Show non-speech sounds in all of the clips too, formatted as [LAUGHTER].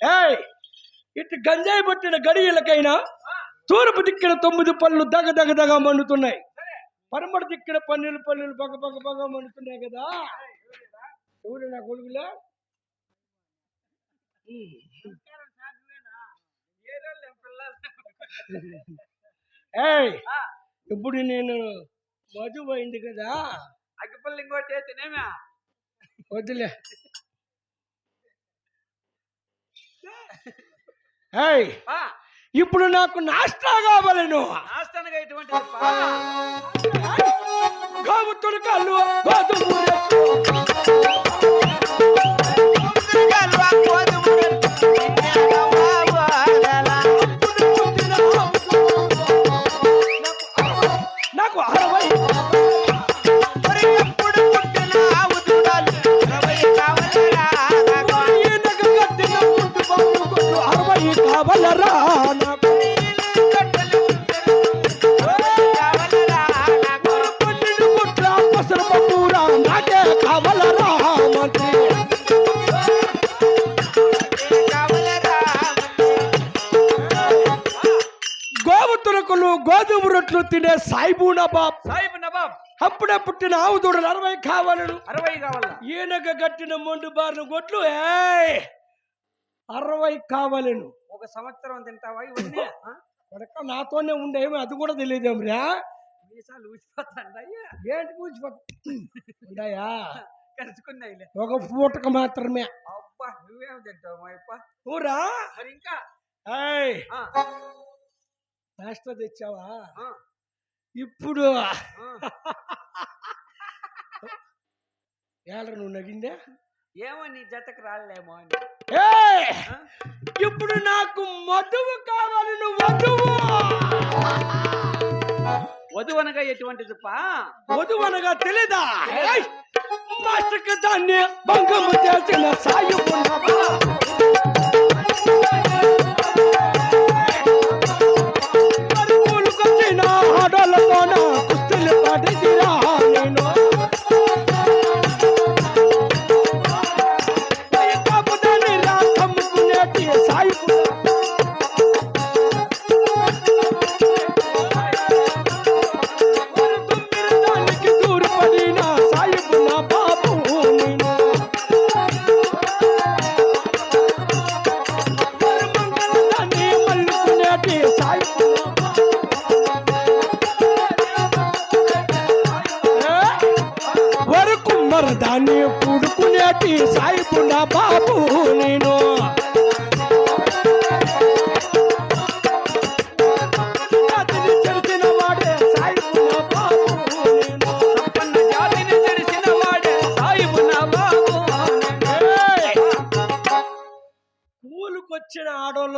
ఏయ్ ఇటు గంజాయి పట్టిన గడియలకైనా తూర్పు దిక్కిన తొమ్మిది పళ్ళు దగ దగ దగ మండుతున్నాయి. పరమటి దిక్కిన పన్నెండు పళ్ళు బగ బగ బగ మండుతున్నాయి కదా. చూడు నా కొడుకులే? ఏయ్ ఇప్పుడు నేను మధు అయింది కదా. అగ్గిపల్లి ఇంకోటి వదిలే ఏయ్ ఇప్పుడు నాకు నాష్టా కావాలను నాస్తానగా ఇటువంటి గావు తొడకాలు గోధుమ రొట్లు తినే సాయిబూనా బాబ్ సాహిబ్ నవాబ్. అప్పుడే పుట్టిన ఆవు దూడలు అరవై కావాలను అరవై కావాలా. ఈయనక కట్టిన మొండు బారిన గొడ్లు అరవై కావాలను. ఒక సంవత్సరం తింటావా? కొడక [LAUGHS] నాతోనే ఉండేవి అది కూడా తెలియదేమ్రా? మీసాలు ఊసిపోతాండాయి? ఏంటి కూర్చిపోతాయా [LAUGHS] కలుసుకున్నాయిలే ఒక పూటకు మాత్రమే. అబ్బా నువ్వేం తింటావు మా అప్ప ఊరా? మరి ఇంకా ఏయ్! ఆ, నాస్తా తెచ్చావా? ఇప్పుడు. ఏళ్ళ నువ్వు నగిందే ఏమో నీ జతకు రాలేమో అని? ఇప్పుడు నాకు మధువు కావాలి నువ్వు మధువు వధువనగా ఎటువంటిది పా మధువు అనగా తెలీదా! మాస్టర్కి దాన్ని భంగము చేసిన సాయి?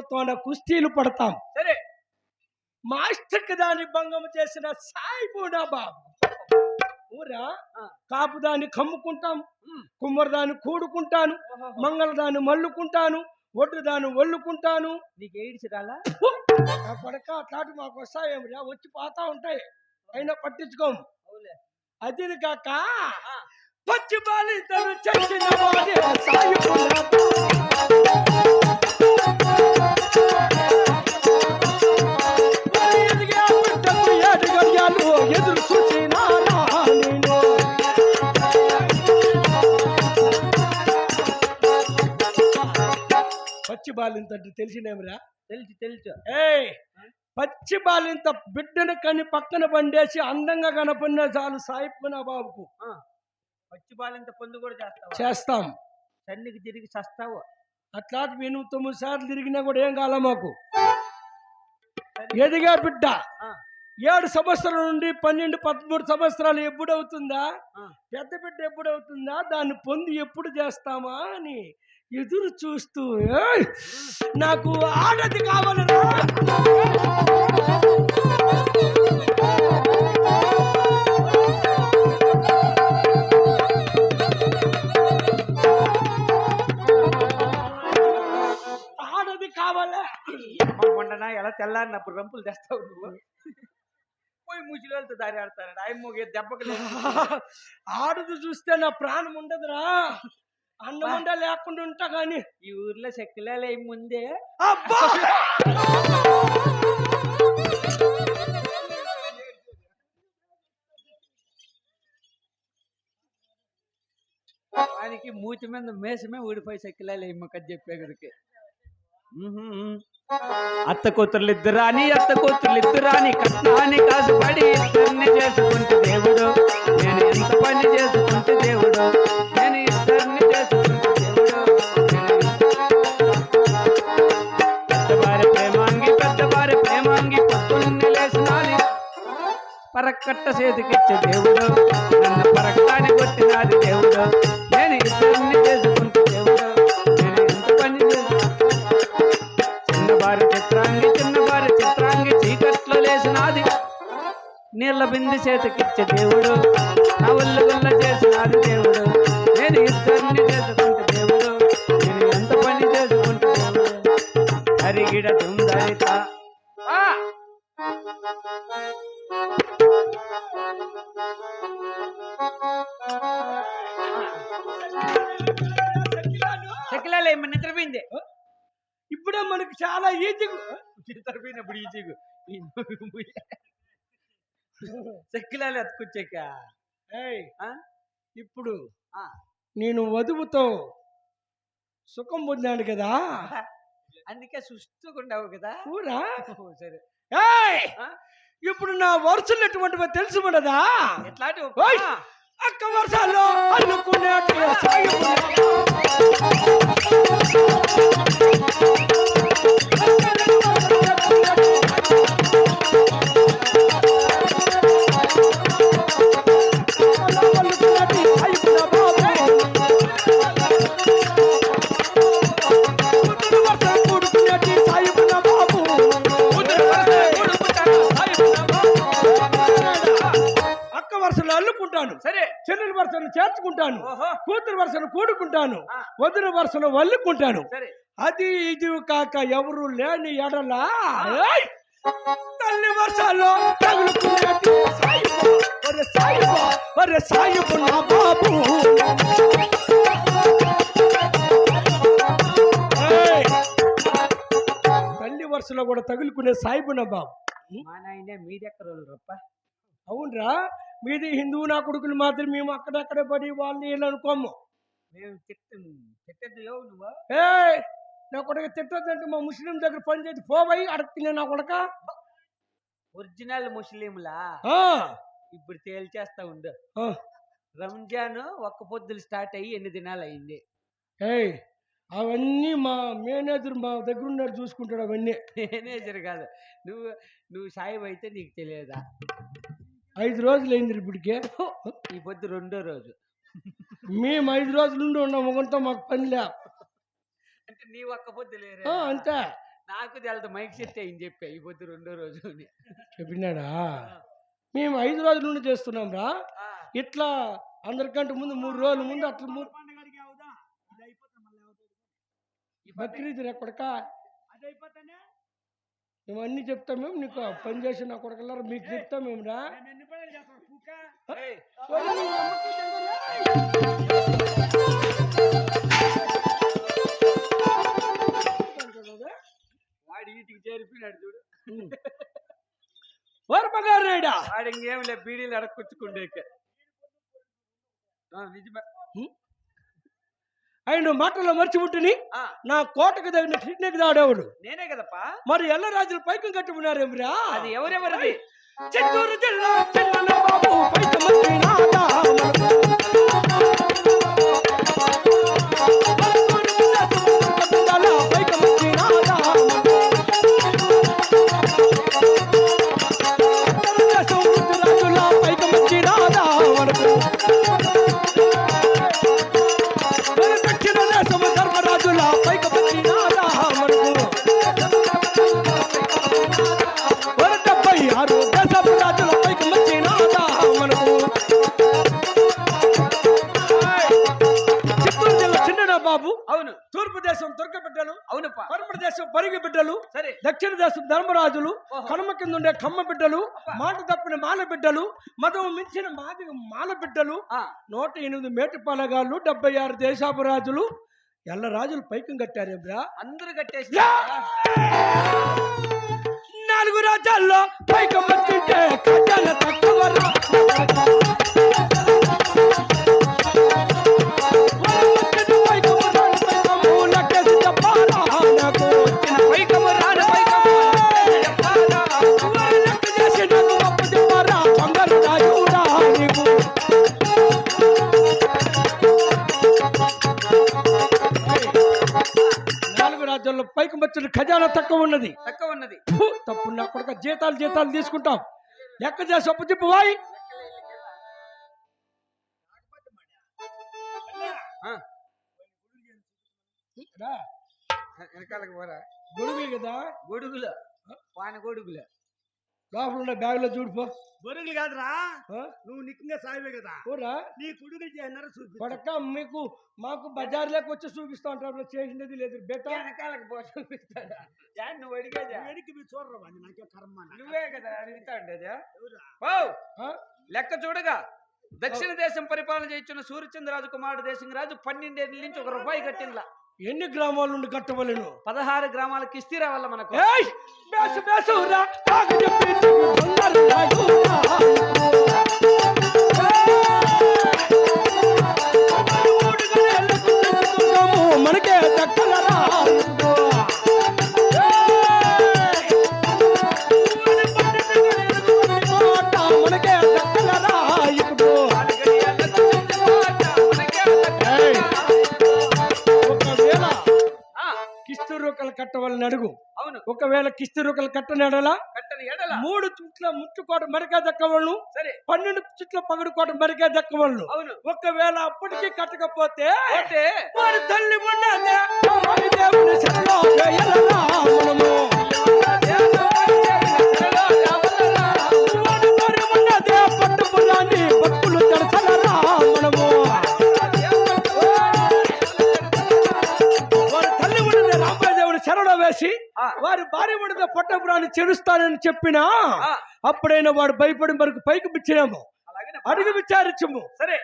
ఆడోళ్ళతోన కుస్తీలు పడతాం. సరే. మాస్టర్కి దాని భంగం చేసిన సాయిబుడా బాబు. ఊరా? ఆ. కాపు దాన్ని కమ్ముకుంటాం ఉమ్. కుమ్మరి దాన్ని కూడుకుంటాను మంగళ దాన్ని మల్లుకుంటాను ఒడ్డు దాన్ని వల్లుకుంటాను నీకు ఎయిడ్స్ రాలా? ఆ పడక అట్లాంటి మాకు వస్తాయేమిరా వచ్చి పోతా ఉంటాయి. అయినా పట్టించుకోము అవులే అది కాక. పచ్చి బాలితను చేసిన వాడే పచ్చి బాలింత అంటే తెలిసినేమిరా తెలుసు తెలుసు. ఏయ్ పచ్చి బాలింత బిడ్డను కని పక్కన పండేసి అందంగా కనపడిన చాలు సాయిపున బాబుకు. పచ్చి బాలింత పొందు కూడా చేస్తావా? చేస్తాం. సన్నికి తిరిగి చస్తావు? అట్లాంటి ఎనిమిది తొమ్మిది సార్లు తిరిగినా కూడా ఏం కాల మాకు ఎదిగా బిడ్డ. ఏడు సంవత్సరాల నుండి పన్నెండు పదమూడు సంవత్సరాలు ఎప్పుడవుతుందా. పెద్ద బిడ్డ ఎప్పుడవుతుందా దాన్ని పొంది ఎప్పుడు చేస్తామా అని ఎదురు చూస్తూ! నాకు ఆడది కావాలరా ఎలా తెల్లారినప్పుడు రంపులు తెస్తావు నువ్వు. పోయి ముసిలోళ్ళతో దారి ఆడతాడు ఆయన దెబ్బకి. [LAUGHS] ఆడది చూస్తే నా ప్రాణం ఉండదురా. అన్నమండ లేకుండా ఉంటా గాని. ఈ ఊర్లో చెక్కలాలు ఏం ముందే. అబ్బా! వానికి మూతి మీద మేసమే ఊడిపోయి చెక్కలాలు ఏం మొక్క చెప్పే గురికి అత్త కూతురులు ఇద్దరు అని అత్త కూతురులు ఇద్దరు అని కట్నాన్ని కాసుపడి ఇద్దరిని చేసుకుంటే దేవుడు. నేను ఎంత పని చేసుకుంటే దేవుడు. నేను ఇద్దరిని చేసుకుంటే దేవుడు. పెద్దవారి ప్రేమాంగి పెద్దవారి ప్రేమాంగి పొద్దున్నే లేచినాలి పరకట్ట చేతికిచ్చే దేవుడు. నన్ను పరక నీళ్ళ బింది చేతికిచ్చే దేవుడు. నా ఒళ్ళు గుల్ల చేసినాది దేవుడు. నేను ఇద్దరిని చేసుకుంటే దేవుడు. నేను ఎంత పని చేసుకుంటే దేవుడు. హరిగిడ దుందరిత. చెక్కలాలు ఏమన్నా నిద్రపోయింది? ఇప్పుడే మనకి చాలా ఈజీగా నిద్రపోయినప్పుడు ఈజీగా చెక్కలాలు ఆ? ఇప్పుడు ఆ. నేను వధువుతో సుఖం పొందాను కదా. [LAUGHS] అందుకే సుస్తుకుండావు కదా. ఊరా? సరే? ఇప్పుడు నా వరుసలు ఎటువంటివో తెలుసు మనదా ఎట్లాంటి! అక్క వర్షాల్లో అల్లుకునేట్టుగా వరుసను చేర్చుకుంటాను. కూతురు వరుసను కూడుకుంటాను. వదిన వరుసను వల్లుకుంటాను. అది ఇది కాక ఎవరు లేని ఎడలా! తల్లి వర్షాల్లో తగులుకునేట్టు సాయిబు, ఒరే సాయిబు, ఒరే సాయిబు నా బాబు. ఏయ్! తల్లి వరుసలో కూడా తగులుకునే సాయిబు నా బాబు. మా నాయనే అవునరా. మీది హిందువు నా కొడుకులు మాత్రం మేము అక్కడక్కడ పడి వాళ్ళు వీళ్ళు అనుకోము. మేము తిట్టద్దు ఏ నా కొడుకు తిట్టొద్దంటే మా ముస్లిం దగ్గర పని చేసి పోవయి అడగతినే నా కొడక? ఒరిజినల్ ముస్లింలా? ఇప్పుడు తేల్చేస్తా ఉండు. రంజాన్ ఒక్క పొద్దులు స్టార్ట్ అయ్యి ఎన్ని దినాలు అయింది? ఏయ్ అవన్నీ మా మేనేజర్ మా దగ్గర ఉన్నాడు చూసుకుంటాడు అవన్నీ. [LAUGHS] మేనేజర్ కాదు. నువ్వు నువ్వు సాయిబ్ అయితే నీకు తెలియదా? ఐదు రోజులు అయింది ఇప్పటికే. ఈ పొద్దు రెండో రోజు. మేము ఐదు రోజుల నుండి ఉన్నాం ఒకరితో మాకు పని లే. అంటే నీ ఒక్క పొద్దు లేరే. అంతే. నాకు తెలదు మైక్ సెట్ అయింది చెప్పా ఈ పొద్దు రెండో రోజు అని. చెప్పినాడా? మేము ఐదు రోజుల నుండి చేస్తున్నాం రా. ఇట్లా అందరికంటే ముందు మూడు రోజుల ముందు అట్లా మూడు బక్రీద్ రా కొడక. మేము అన్ని చెప్తాం మేము నీకు పని చేసి నా కొడకల్లారా మీకు చెప్తాం మేము రా. వాడు ఇంటికి చేరిపోయినాడు చూడు. వాడు ఇంకేం బీడీలు నిజమే. ఆయన మాటల్లో మర్చి ఉంటుని ఆ, నా కోటకు తగిన కిడ్నీకి దాడేవాడు. నేనే కదప్పా? మరి ఎల్ల రాజులు పైకం కట్టి ఉన్నారేమిరా అది ఎవరెవరిది? చిత్తూరు జిల్లా చిన్న బాబు పైకమతి నాదా మనకు. ధర్మరాజులు. కనుమ కింద ఉండే కమ్మ బిడ్డలు మాట తప్పిన మాల బిడ్డలు మతం మించిన మాది మాల బిడ్డలు నూట ఎనిమిది మేటిపాలగాళ్ళు డెబ్బై ఆరు దేశాపు రాజులు ఎల్ల రాజులు పైకం కట్టారేబ్రా అందరూ కట్టేసి! నాలుగు రాజ్యాల్లో పైకం వచ్చింటే ఖజాన జీతాలు జీతాలు తీసుకుంటాం. లెక్క చేసి అప్పు చెప్పు వాయి గొడుగులు కదా? గొడుగుల. వాని గొడుగుల లోపల ఉన్న బ్యాగులో చూడిపో. బొరుగులు కాదురా? నువ్వు నిక్కంగా సాయివే కదా. పోరా. నీ కుడుగులు చేయన్నారు చూపి పడక మీకు మాకు బజార్లోకి వచ్చి చూపిస్తా ఉంటారు చేసినది లేదు బెట. వెనకాలకు పో చూపిస్తాడా. యా, నువ్వు అడిగేదా వెడికి మీ చూడరు నాకే కర్మ. నువ్వే కదా అడుగుతా ఉండేదా? ఓ? లెక్క చూడగా దక్షిణ దేశం పరిపాలన చేయించిన సూర్యచంద్రరాజు కుమారుడు దేశం రాజు పన్నెండేళ్ళ నుంచి ఒక రూపాయి కట్టినలా ఎన్ని గ్రామాల నుండి కట్టవలను పదహారు గ్రామాలకు ఇస్తీరా వల్ల మనకు? ఏయ్ బేసు బేసు రా నాకు కట్టవాలని అడుగు. అవును. ఒకవేళ కిస్తు రూకలు కట్టనడలా కట్టని ఎడల. మూడు చుట్ల ముట్టుకోట మరిగా దక్కవాళ్ళు సరే. పన్నెండు చుట్ల పగడుకోట మరిగా దక్కవాళ్ళు అవును. ఒకవేళ అప్పటికి కట్టకపోతే వారి తల్లి వారి దేవుని పాతపురాన్ని చెడుస్తానని చెప్పినా అప్పుడైనా వాడు భయపడి వరకు పైకి పిచ్చినాము అడిగి విచారించము. సరే.